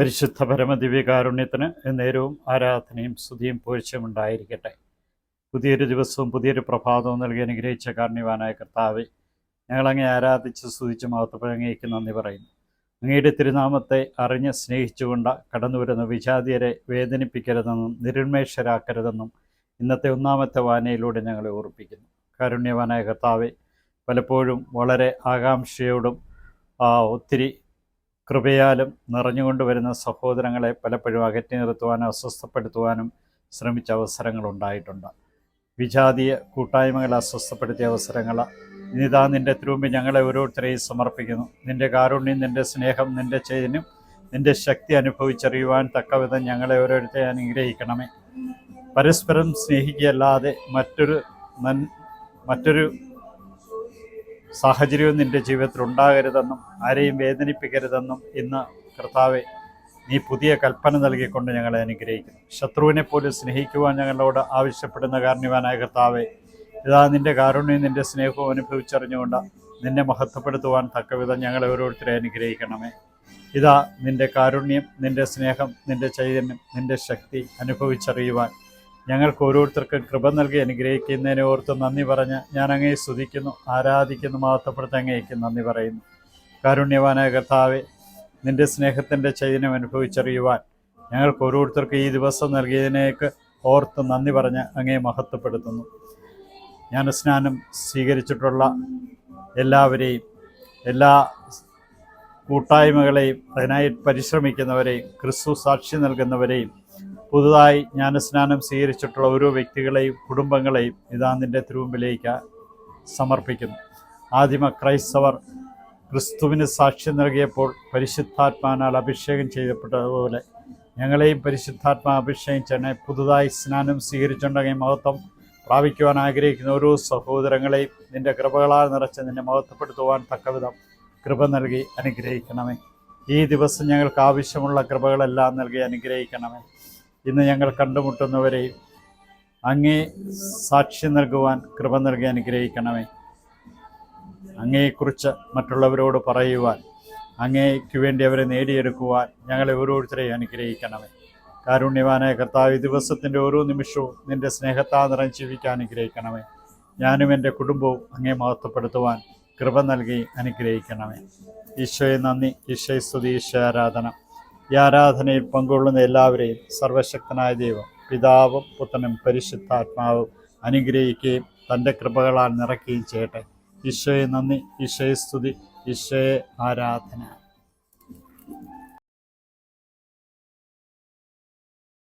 പരിശുദ്ധ പരമദിവ്യകാരുണ്യത്തിന് നേരവും ആരാധനയും സ്തുതിയും പോഴ്ചയും ഉണ്ടായിരിക്കട്ടെ. പുതിയൊരു ദിവസവും പുതിയൊരു പ്രഭാതവും നൽകി അനുഗ്രഹിച്ച കാരണവാനായ കർത്താവെ ഞങ്ങളങ്ങേ ആരാധിച്ച് സ്തുതിച്ച് മഹത്വപ്പോൾ അങ്ങേക്ക് നന്ദി പറയുന്നു. അങ്ങയുടെ തിരുനാമത്തെ അറിഞ്ഞ് സ്നേഹിച്ചുകൊണ്ട് കടന്നു വരുന്ന വിജാതിയരെ വേദനിപ്പിക്കരുതെന്നും നിരുന്മേഷരാക്കരുതെന്നും ഇന്നത്തെ ഒന്നാമത്തെ വായനയിലൂടെ ഞങ്ങളെ ഓർപ്പിക്കുന്നു. കാരുണ്യവാനായ കർത്താവെ പലപ്പോഴും വളരെ ആകാംക്ഷയോടും ഒത്തിരി കൃപയാലും നിറഞ്ഞുകൊണ്ട് വരുന്ന സഹോദരങ്ങളെ പലപ്പോഴും അകറ്റി നിർത്തുവാനും അസ്വസ്ഥപ്പെടുത്തുവാനും ശ്രമിച്ച അവസരങ്ങളുണ്ടായിട്ടുണ്ട് വിജാതീയ കൂട്ടായ്മകളെ അസ്വസ്ഥപ്പെടുത്തിയ അവസരങ്ങൾ. ഇനിതാ നിന്റെ തിരുമ്പി ഞങ്ങളെ ഓരോരുത്തരെയും സമർപ്പിക്കുന്നു. നിന്റെ കാരുണ്യം നിന്റെ സ്നേഹം നിന്റെ ചൈതന്യം നിന്റെ ശക്തി അനുഭവിച്ചറിയുവാൻ തക്കവിധം ഞങ്ങളെ ഓരോരുത്തരെ അനുഗ്രഹിക്കണമേ. പരസ്പരം സ്നേഹിക്കുകയല്ലാതെ മറ്റൊരു നൻ മറ്റൊരു സാഹചര്യവും നിന്റെ ജീവിതത്തിൽ ഉണ്ടാകരുതെന്നും ആരെയും വേദനിപ്പിക്കരുതെന്നും ഇന്ന് കർത്താവെ നീ പുതിയ കൽപ്പന നൽകിക്കൊണ്ട് ഞങ്ങളെ അനുഗ്രഹിക്കുന്നു. ശത്രുവിനെ പോലും സ്നേഹിക്കുവാൻ ഞങ്ങളോട് ആവശ്യപ്പെടുന്ന കാരണവാനായ കർത്താവെ ഇതാ നിന്റെ കാരുണ്യം നിന്റെ സ്നേഹവും അനുഭവിച്ചറിഞ്ഞുകൊണ്ട് നിന്നെ മഹത്വപ്പെടുത്തുവാൻ തക്കവിധം ഞങ്ങളെ ഓരോരുത്തരെ അനുഗ്രഹിക്കണമേ. ഇതാ നിന്റെ കാരുണ്യം നിന്റെ സ്നേഹം നിന്റെ ചൈതന്യം നിന്റെ ശക്തി അനുഭവിച്ചറിയുവാൻ ഞങ്ങൾക്ക് ഓരോരുത്തർക്കും കൃപ നൽകി അനുഗ്രഹിക്കുന്നതിനെ ഓർത്ത് നന്ദി പറഞ്ഞ് ഞാൻ അങ്ങേ സ്തുതിക്കുന്നു ആരാധിക്കുന്നു മഹത്വപ്പെടുത്ത അങ്ങേക്ക് നന്ദി പറയുന്നു. കാരുണ്യവാനായ കർത്താവെ നിന്റെ സ്നേഹത്തിന്റെ ചൈതന്യം അനുഭവിച്ചറിയുവാൻ ഞങ്ങൾക്ക് ഓരോരുത്തർക്കും ഈ ദിവസം നൽകിയതിനേക്ക് ഓർത്ത് നന്ദി പറഞ്ഞ് അങ്ങേ മഹത്വപ്പെടുത്തുന്നു. ഞാൻ സ്നാനം സ്വീകരിച്ചിട്ടുള്ള എല്ലാവരെയും എല്ലാ കൂട്ടായ്മകളെയും അതിനായി പരിശ്രമിക്കുന്നവരെയും ക്രിസ്തു സാക്ഷി നൽകുന്നവരെയും പുതുതായി ജ്ഞാനസ്നാനം സ്വീകരിച്ചിട്ടുള്ള ഓരോ വ്യക്തികളെയും കുടുംബങ്ങളെയും ഇതാ നിന്റെ സമർപ്പിക്കുന്നു. ആദിമ ക്രൈസ്തവർ ക്രിസ്തുവിന് സാക്ഷ്യം നൽകിയപ്പോൾ പരിശുദ്ധാത്മാനാൽ അഭിഷേകം ചെയ്യപ്പെട്ടതുപോലെ ഞങ്ങളെയും പരിശുദ്ധാത്മാ അഭിഷേകം ചെയ്യണേ. പുതുതായി സ്നാനം സ്വീകരിച്ചുണ്ടെങ്കിൽ മഹത്വം പ്രാപിക്കുവാൻ ആഗ്രഹിക്കുന്ന ഓരോ സഹോദരങ്ങളെയും നിന്റെ കൃപകളാൽ നിറച്ച് നിന്നെ മഹത്വപ്പെടുത്തുവാൻ തക്കവിധം കൃപ നൽകി അനുഗ്രഹിക്കണമേ. ഈ ദിവസം ഞങ്ങൾക്ക് ആവശ്യമുള്ള കൃപകളെല്ലാം നൽകി അനുഗ്രഹിക്കണമേ. ഇന്ന് ഞങ്ങൾ കണ്ടുമുട്ടുന്നവരെയും അങ്ങേ സാക്ഷി നൽകുവാൻ കൃപ നൽകി അനുഗ്രഹിക്കണമേ. അങ്ങയെക്കുറിച്ച് മറ്റുള്ളവരോട് പറയുവാൻ അങ്ങേക്ക് വേണ്ടി അവരെ നേടിയെടുക്കുവാൻ ഞങ്ങളെ ഓരോരുത്തരെയും അനുഗ്രഹിക്കണമേ. കാരുണ്യവാനായ കർത്താവ് ദിവസത്തിന്റെ ഓരോ നിമിഷവും നിന്റെ സ്നേഹത്താ നിറഞ്ഞ് ജീവിക്കാൻ അനുഗ്രഹിക്കണമേ. ഞാനും എന്റെ കുടുംബവും അങ്ങേ മഹത്വപ്പെടുത്തുവാൻ കൃപ നൽകി അനുഗ്രഹിക്കണമേ. ഈശോയെ നന്ദി. ഈശോയെ സ്തുതി. ഈശോ ആരാധന. ഈ ആരാധനയിൽ പങ്കുകൊള്ളുന്ന എല്ലാവരെയും സർവശക്തനായ ദൈവം പിതാവും പുത്രനും പരിശുദ്ധാത്മാവും അനുഗ്രഹിക്കുകയും തന്റെ കൃപകളാൽ നിറയ്ക്കുകയും ചെയ്യട്ടെ. ഈശോയെ നന്ദി ഈശോയെ സ്തുതി ഈശോയെ ആരാധന.